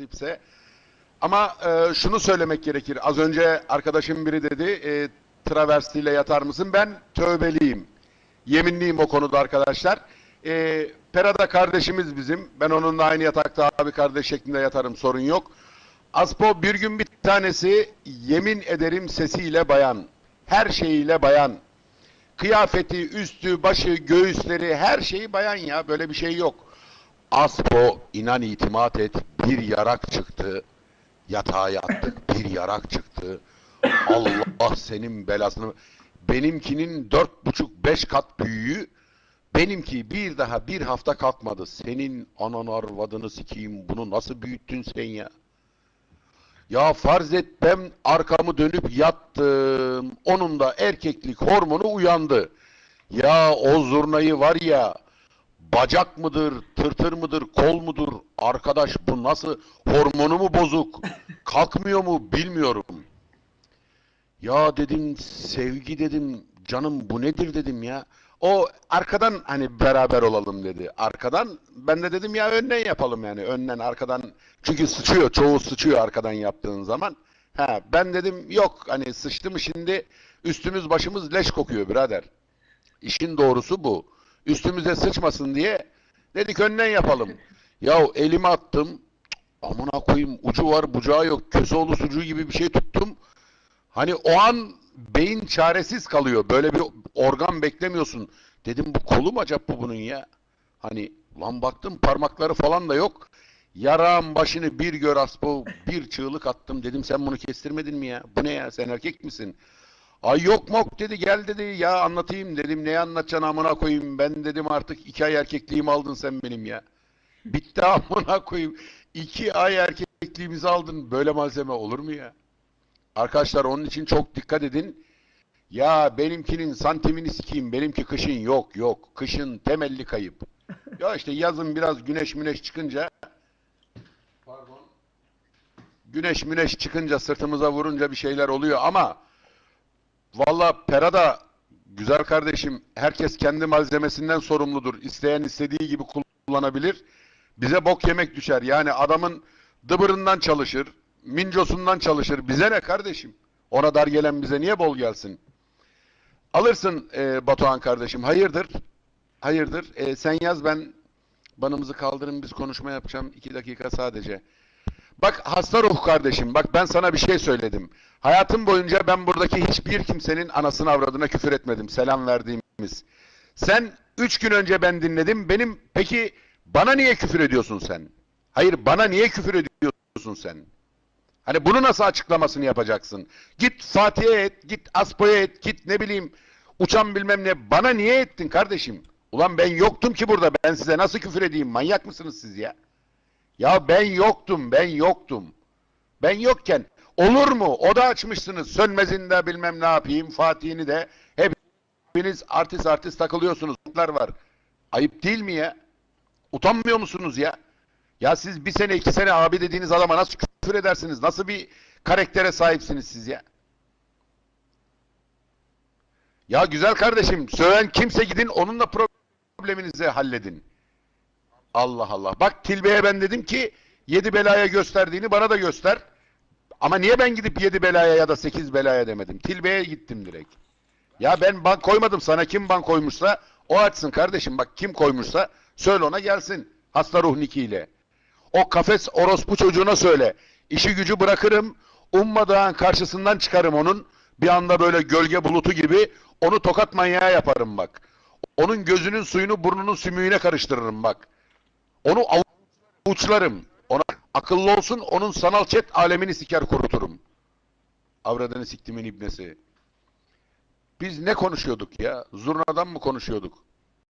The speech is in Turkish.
nasipse. Ama e, şunu söylemek gerekir. Az önce arkadaşım biri dedi, e, traversiyle yatar mısın? Ben tövbeliyim. Yeminliyim o konuda arkadaşlar. E, Perada kardeşimiz bizim. Ben onunla aynı yatakta abi kardeş şeklinde yatarım, sorun yok. Aspo bir gün bir tanesi yemin ederim sesiyle bayan. Her şeyiyle bayan. Kıyafeti, üstü, başı, göğüsleri her şeyi bayan ya. Böyle bir şey yok. Aspo inan itimat et bir yarak çıktı. Yatağa yattık bir yarak çıktı. Allah senin belasını. Benimkinin dört buçuk beş kat büyüğü. Benimki bir daha bir hafta kalkmadı. Senin anan arvadını sikeyim bunu nasıl büyüttün sen ya? Ya farz et ben arkamı dönüp yattım. Onun da erkeklik hormonu uyandı. Ya o zurnayı var ya bacak mıdır, tırtır mıdır, kol mudur? Arkadaş bu nasıl hormonu mu bozuk? Kalkmıyor mu bilmiyorum. Ya dedim sevgi dedim canım bu nedir dedim ya. O arkadan hani beraber olalım dedi. Arkadan ben de dedim ya önden yapalım yani önden arkadan. Çünkü sıçıyor çoğu sıçıyor arkadan yaptığın zaman. Ha ben dedim yok hani sıçtı mı şimdi üstümüz başımız leş kokuyor birader. İşin doğrusu bu. Üstümüze sıçmasın diye dedik önden yapalım. Ya elimi attım. Amına koyayım ucu var bucağı yok. Köseoğlu sucuğu gibi bir şey tuttum. Hani o an beyin çaresiz kalıyor. Böyle bir organ beklemiyorsun. Dedim bu kolu mu acaba bu bunun ya? Hani lan baktım parmakları falan da yok. Yarağın başını bir gör aspo bir çığlık attım. Dedim sen bunu kestirmedin mi ya? Bu ne ya sen erkek misin? Ay yok mok dedi gel dedi ya anlatayım dedim. Neyi anlatacaksın amına koyayım ben dedim artık iki ay erkekliğimi aldın sen benim ya. Bitti amına koyayım. İki ay erkekliğimizi aldın. Böyle malzeme olur mu ya? Arkadaşlar onun için çok dikkat edin. Ya benimkinin santimini sikeyim. Benimki kışın yok yok. Kışın temelli kayıp. Ya işte yazın biraz güneş müneş çıkınca pardon. Güneş müneş çıkınca sırtımıza vurunca bir şeyler oluyor ama valla Perada güzel kardeşim herkes kendi malzemesinden sorumludur. İsteyen istediği gibi kullanabilir. Bize bok yemek düşer. Yani adamın dıbırından çalışır, mincosundan çalışır. Bize ne kardeşim? Ona dar gelen bize niye bol gelsin? Alırsın e, Batuhan kardeşim. Hayırdır? Hayırdır? E, sen yaz ben banımızı kaldırın biz konuşma yapacağım. iki dakika sadece. Bak hasta ruh kardeşim. Bak ben sana bir şey söyledim. Hayatım boyunca ben buradaki hiçbir kimsenin anasını avradına küfür etmedim. Selam verdiğimiz. Sen üç gün önce ben dinledim. Benim peki bana niye küfür ediyorsun sen? Hayır bana niye küfür ediyorsun sen? Hani bunu nasıl açıklamasını yapacaksın? Git Fatih'e et, git Aspo'ya et, git ne bileyim uçan bilmem ne. Bana niye ettin kardeşim? Ulan ben yoktum ki burada. Ben size nasıl küfür edeyim? Manyak mısınız siz ya? Ya ben yoktum, ben yoktum. Ben yokken olur mu? O da açmışsınız. Sönmez'in de bilmem ne yapayım, Fatih'ini de. Hepiniz artist artist takılıyorsunuz. var. Ayıp değil mi ya? Utanmıyor musunuz ya? Ya siz bir sene iki sene abi dediğiniz adama nasıl küfür edersiniz? Nasıl bir karaktere sahipsiniz siz ya? Ya güzel kardeşim, söven kimse gidin onunla probleminizi halledin. Allah Allah. Bak Tilbe'ye ben dedim ki yedi belaya gösterdiğini bana da göster. Ama niye ben gidip yedi belaya ya da sekiz belaya demedim? Tilbe'ye gittim direkt. Ya ben bank koymadım sana kim bank koymuşsa o açsın kardeşim bak kim koymuşsa söyle ona gelsin hasta ruh nikiyle. O kafes orospu çocuğuna söyle. İşi gücü bırakırım. Ummadığın karşısından çıkarım onun. Bir anda böyle gölge bulutu gibi onu tokat manyağı yaparım bak. Onun gözünün suyunu burnunun sümüğüne karıştırırım bak. Onu avuçlarım. Ona akıllı olsun onun sanal chat alemini siker kuruturum. Avradını siktimin ibnesi. Biz ne konuşuyorduk ya? Zurnadan mı konuşuyorduk?